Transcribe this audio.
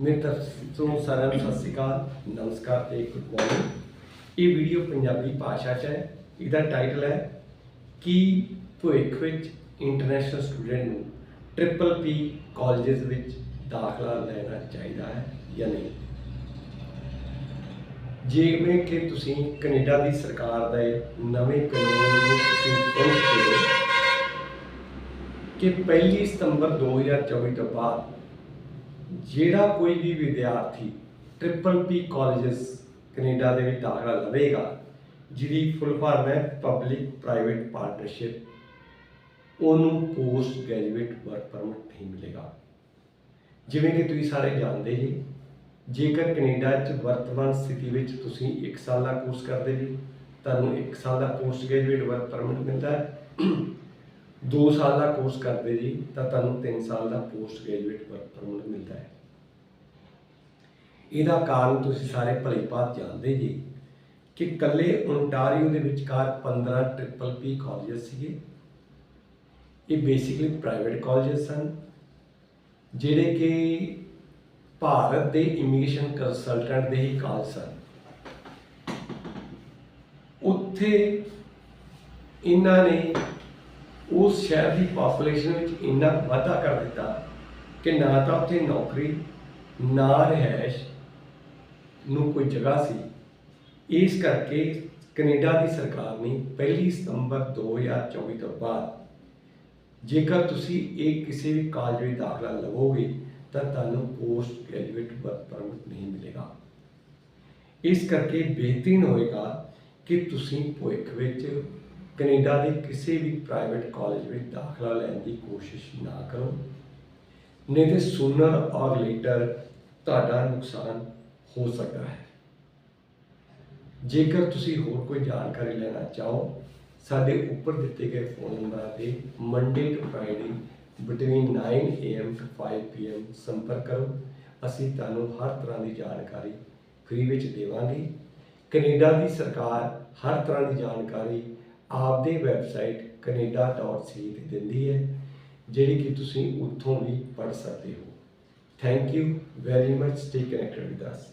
ਮੇਰੇ ਤਰਫ ਤੋਂ ਸਾਰਿਆਂ ਨੂੰ ਸਤਿ ਸ਼੍ਰੀ ਅਕਾਲ, ਨਮਸਕਾਰ ਤੇ ਗੁੱਡ ਮਾਰਨਿੰਗ। ਇਹ ਵੀਡੀਓ ਪੰਜਾਬੀ ਭਾਸ਼ਾ 'ਚ ਹੈ, ਇਹਦਾ ਟਾਈਟਲ ਹੈ, ਕਿ ਭਵਿੱਖ ਵਿੱਚ ਇੰਟਰਨੈਸ਼ਨਲ ਸਟੂਡੈਂਟ ਨੂੰ ਟ੍ਰਿਪਲ ਪੀ ਕਾਲਜਸ ਵਿੱਚ ਦਾਖਲਾ ਲੈਣਾ ਚਾਹੀਦਾ ਹੈ ਜਾਂ ਨਹੀਂ? ਜਿਵੇਂ ਕਿ ਤੁਸੀਂ ਕੈਨੇਡਾ ਦੀ ਸਰਕਾਰ ਦੇ ਨਵੇਂ ਕਾਨੂੰਨ ਨੂੰ ਤੁਸੀਂ ਪਹੁੰਚਦੇ ਹੋ, ਕਿ 1 ਸਤੰਬਰ 2024 ਤੋਂ ਬਾਅਦ ਜਿਹੜਾ ਕੋਈ ਵੀ ਵਿਦਿਆਰਥੀ ਟ੍ਰਿਪਲ ਪੀ ਕਾਲਜਸ ਕੈਨੇਡਾ ਦੇ ਵਿੱਚ ਦਾਖਲਾ ਲਵੇਗਾ, ਜਿਹਦੀ ਫੁੱਲ ਫਾਰਮ ਹੈ ਪਬਲਿਕ ਪ੍ਰਾਈਵੇਟ ਪਾਰਟਨਰਸ਼ਿਪ ਉਹਨੂੰ ਪੋਸਟ ਗ੍ਰੈਜੂਏਟ ਵਰਕ ਪਰਮਿਟ ਨਹੀਂ ਮਿਲੇਗਾ। ਜਿਵੇਂ ਕਿ ਤੁਸੀਂ ਸਾਰੇ ਜਾਣਦੇ ਹੀ, ਜੇਕਰ ਕੈਨੇਡਾ 'ਚ ਵਰਤਮਾਨ ਸਥਿਤੀ ਵਿੱਚ ਤੁਸੀਂ 1 ਸਾਲ ਦਾ ਕੋਰਸ ਕਰਦੇ ਜੀ ਤੁਹਾਨੂੰ 1 ਸਾਲ ਦਾ ਪੋਸਟ ਗ੍ਰੈਜੂਏਟ ਵਰਕ ਪਰਮਿਟ ਮਿਲਦਾ ਹੈ। 2 ਸਾਲ ਦਾ ਕੋਰਸ ਕਰਦੇ ਜੀ, ਤਾਂ ਤੁਹਾਨੂੰ 3 ਸਾਲ ਦਾ ਪੋਸਟ ਗ੍ਰੈਜੂਏਟ ਵਰਕ ਪਰਮਿਟ ਮਿਲਦਾ ਹੈ। ਇਹਦਾ ਕਾਰਨ ਤੁਸੀਂ ਸਾਰੇ ਭਲੀ ਭਾਤ ਜਾਣਦੇ ਜੀ ਕਿ ਕੱਲੇ ਓਨਟਾਰੀਓ ਦੇ ਵਿਚਕਾਰ 15 ਟ੍ਰਿਪਲ ਪੀ ਕਾਲਜਸ ਸੀਗੇ। ਇਹ ਬੇਸਿਕਲੀ ਪ੍ਰਾਈਵੇਟ ਕਾਲਜਸ ਸਨ, ਜਿਹੜੇ ਕਿ ਭਾਰਤ ਦੇ ਇਮੀਗ੍ਰੇਸ਼ਨ ਕੰਸਲਟੈਂਟ ਦੇ ਹੀ ਕਾਲਜ ਸਨ। ਉੱਥੇ ਇਹਨਾਂ ਨੇ ਉਸ ਸ਼ਹਿਰ ਦੀ ਪਾਪੂਲੇਸ਼ਨ ਵਿੱਚ ਇੰਨਾ ਵਾਧਾ ਕਰ ਦਿੱਤਾ ਕਿ ਨਾ ਤਾਂ ਉੱਥੇ ਨੌਕਰੀ, ਨਾ ਰਹਿਸ਼ ਨੂੰ ਕੋਈ ਜਗ੍ਹਾ ਸੀ। ਇਸ ਕਰਕੇ ਕੈਨੇਡਾ ਦੀ ਸਰਕਾਰ ਨੇ 1 ਸਤੰਬਰ 2024 ਤੋਂ ਬਾਅਦ ਜੇਕਰ ਤੁਸੀਂ ਇਹ ਕਿਸੇ ਵੀ ਕਾਲਜ ਵਿੱਚ ਦਾਖਲਾ ਲਵੋਗੇ, ਤਾਂ ਤੁਹਾਨੂੰ ਪੋਸਟ ਗ੍ਰੈਜੂਏਟ ਵਰਕ ਪਰਮਿਟ ਨਹੀਂ ਮਿਲੇਗਾ। ਇਸ ਕਰਕੇ ਬਿਹਤਰੀਨ ਹੋਏਗਾ ਕਿ ਤੁਸੀਂ ਭਵਿੱਖ ਵਿੱਚ ਕੈਨੇਡਾ ਦੇ ਕਿਸੇ ਵੀ ਪ੍ਰਾਈਵੇਟ ਕਾਲਜ ਵਿੱਚ ਦਾਖਲਾ ਲੈਣ ਦੀ ਕੋਸ਼ਿਸ਼ ਨਾ ਕਰੋ। ਨਹੀਂ ਤੇ ਸੂਨਰ ਔਰ ਲੇਟਰ ਤੁਹਾਡਾ ਨੁਕਸਾਨ ਹੋ ਸਕਦਾ ਹੈ। ਜੇਕਰ ਤੁਸੀਂ ਹੋਰ ਕੋਈ ਜਾਣਕਾਰੀ ਲੈਣਾ ਚਾਹੋ, ਸਾਡੇ ਉੱਪਰ ਦਿੱਤੇ ਗਏ ਫੋਨ ਨੰਬਰਾਂ ਤੇ Monday to Friday between 9 AM to 5 PM ਸੰਪਰਕ ਕਰੋ। ਅਸੀਂ ਤੁਹਾਨੂੰ ਹਰ ਤਰ੍ਹਾਂ ਦੀ ਜਾਣਕਾਰੀ ਫ੍ਰੀ ਵਿੱਚ ਦੇਵਾਂਗੇ। ਕੈਨੇਡਾ ਦੀ ਸਰਕਾਰ ਹਰ ਤਰ੍ਹਾਂ ਦੀ ਜਾਣਕਾਰੀ ਆਪਦੇ ਵੈਬਸਾਈਟ canada.ca ਤੇ ਦਿੰਦੀ ਹੈ, ਜਿਹੜੀ ਕਿ ਤੁਸੀਂ ਉੱਥੋਂ ਵੀ ਪੜ੍ਹ ਸਕਦੇ ਹੋ। Thank you very much stay connected with us